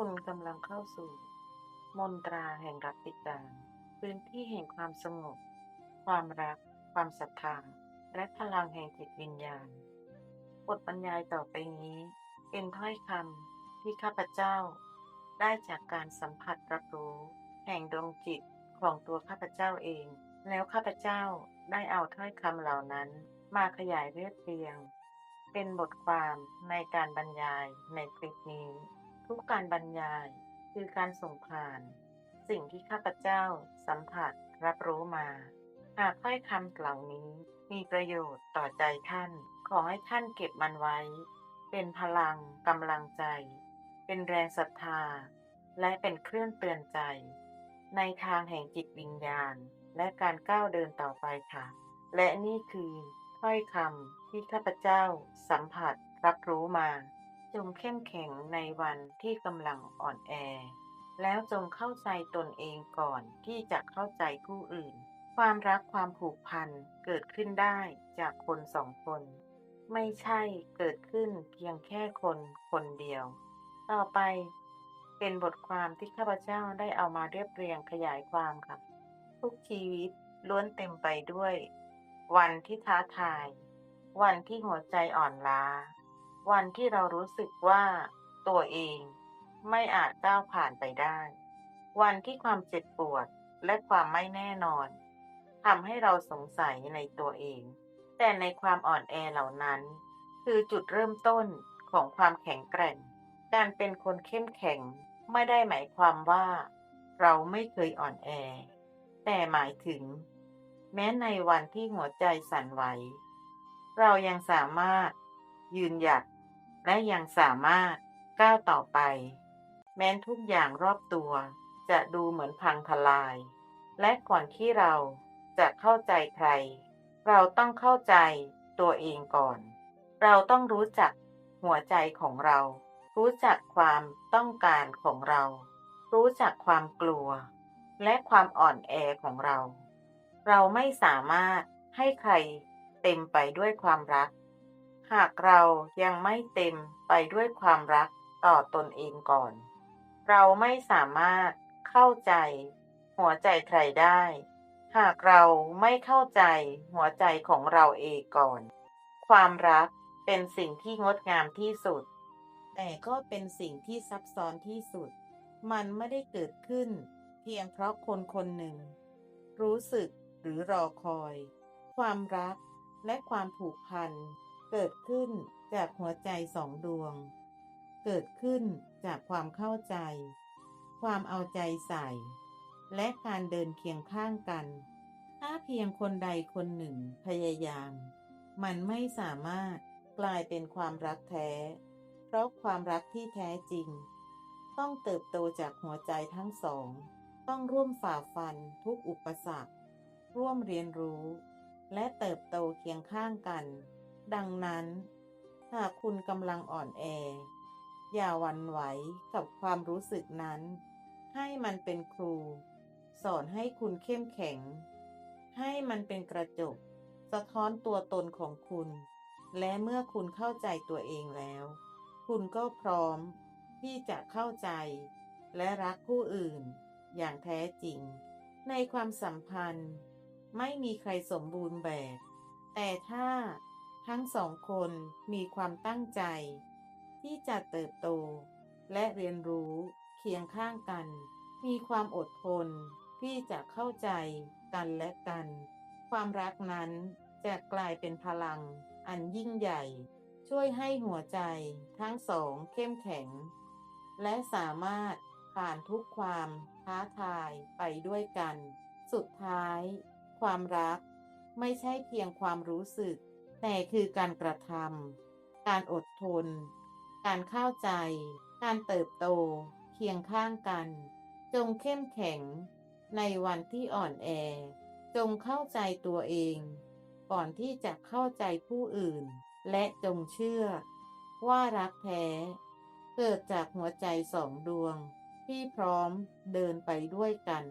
คุณกำลังเข้าสู่ มนตราแห่งรัตติการพื้นที่แห่งความสงบ ความรัก ความศรัทธา และพลังแห่งจิตวิญญาณ บทบรรยายต่อไปนี้ เป็นถ้อยคำที่ข้าพเจ้า ได้จากการสัมผัสรับรู้ แห่งดวงจิตของตัวข้าพเจ้าเอง แล้วข้าพเจ้าได้เอาถ้อยคำเหล่านั้นมาขยายเรียบเรียง เป็นบทความในการบรรยายในคลิปนี้ ทุกการบรรยายคือการส่งผ่าน สิ่งที่ข้าพเจ้าสัมผัสรับรู้มา หากถ้อยคำเหล่านี้มีประโยชน์ต่อใจท่าน ขอให้ท่านเก็บมันไว้ เป็นพลังกำลังใจ เป็นแรงศรัทธา และเป็นเครื่องเตือนใจ ในทางแห่งจิตวิญญาณ และการก้าวเดินต่อไปค่ะ และนี่คือถ้อยคำที่ข้าพเจ้าสัมผัสรับรู้มา จงเข้มแข็งในวันที่กำลังอ่อนแอ แล้วจงเข้าใจตนเองก่อนที่จะเข้าใจผู้อื่น ความรักความผูกพันเกิดขึ้นได้จากคนสองคน ไม่ใช่เกิดขึ้นเพียงแค่คนคนเดียว ต่อไปเป็นบทความที่ข้าพเจ้าได้เอามาเรียบเรียงขยายความค่ะ ทุกชีวิตล้วนเต็มไปด้วย วันที่ท้าทาย วันที่หัวใจอ่อนล้า วันที่เรารู้สึกว่าตัวเองไม่อาจก้าวผ่านไปได้ วันที่ความเจ็บปวดและความไม่แน่นอนทำให้เราสงสัยในตัวเอง แต่ในความอ่อนแอเหล่านั้น คือจุดเริ่มต้นของความแข็งแกร่ง การเป็นคนเข้มแข็งไม่ได้หมายความว่า เราไม่เคยอ่อนแอ แต่หมายถึง แม้ในวันที่หัวใจสั่นไหว เรายังสามารถยืนหยัด และยังสามารถก้าวต่อไป แม้นทุกอย่างรอบตัว จะดูเหมือนพังทลาย และก่อนที่เราจะเข้าใจใคร เราต้องเข้าใจตัวเองก่อน เราต้องรู้จักหัวใจของเรา รู้จักความต้องการของเรา รู้จักความกลัว และความอ่อนแอของเรา เราไม่สามารถให้ใครเต็มไปด้วยความรัก หากเรายังไม่เต็มไปด้วยความรักต่อตนเองก่อน เราไม่สามารถเข้าใจหัวใจใครได้ หากเราไม่เข้าใจหัวใจของเราเองก่อน ความรักเป็นสิ่งที่งดงามที่สุด แต่ก็เป็นสิ่งที่ซับซ้อนที่สุด มันไม่ได้เกิดขึ้น เพียงเพราะคนคนหนึ่ง รู้สึกหรือรอคอย ความรักและความผูกพัน เกิดขึ้นจากหัวใจสองดวง เกิดขึ้นจากความเข้าใจ ความเอาใจใส่ และการเดินเคียงข้างกัน ถ้าเพียงคนใดคนหนึ่งพยายาม มันไม่สามารถกลายเป็นความรักแท้ เพราะความรักที่แท้จริง ต้องเติบโตจากหัวใจทั้งสอง ต้องร่วมฝ่าฟันทุกอุปสรรค ร่วมเรียนรู้ และเติบโตเคียงข้างกัน ดังนั้น หากคุณกำลังอ่อนแอ อย่าหวั่นไหวกับความรู้สึกนั้น ให้มันเป็นครู สอนให้คุณเข้มแข็ง ให้มันเป็นกระจก สะท้อนตัวตนของคุณ และเมื่อคุณเข้าใจตัวเองแล้ว คุณก็พร้อมที่จะเข้าใจ และรักผู้อื่น อย่างแท้จริง ในความสัมพันธ์ ไม่มีใครสมบูรณ์แบบ แต่ถ้า ทั้งสองคนมีความตั้งใจ ที่จะเติบโต และเรียนรู้เคียงข้างกัน มีความอดทนที่จะเข้าใจกันและกัน ความรักนั้นจะกลายเป็นพลังอันยิ่งใหญ่ ช่วยให้หัวใจทั้งสองเข้มแข็ง และสามารถผ่านทุกความท้าทายไปด้วยกัน สุดท้าย ความรักไม่ใช่เพียงความรู้สึก แต่คือการกระทำการอดทน การเข้าใจ การเติบโต เคียงข้างกัน จงเข้มแข็ง ในวันที่อ่อนแอ จงเข้าใจตัวเอง ก่อนที่จะเข้าใจผู้อื่น และจงเชื่อ ว่ารักแท้ เกิดจากหัวใจสองดวง ที่พร้อมเดินไปด้วยกัน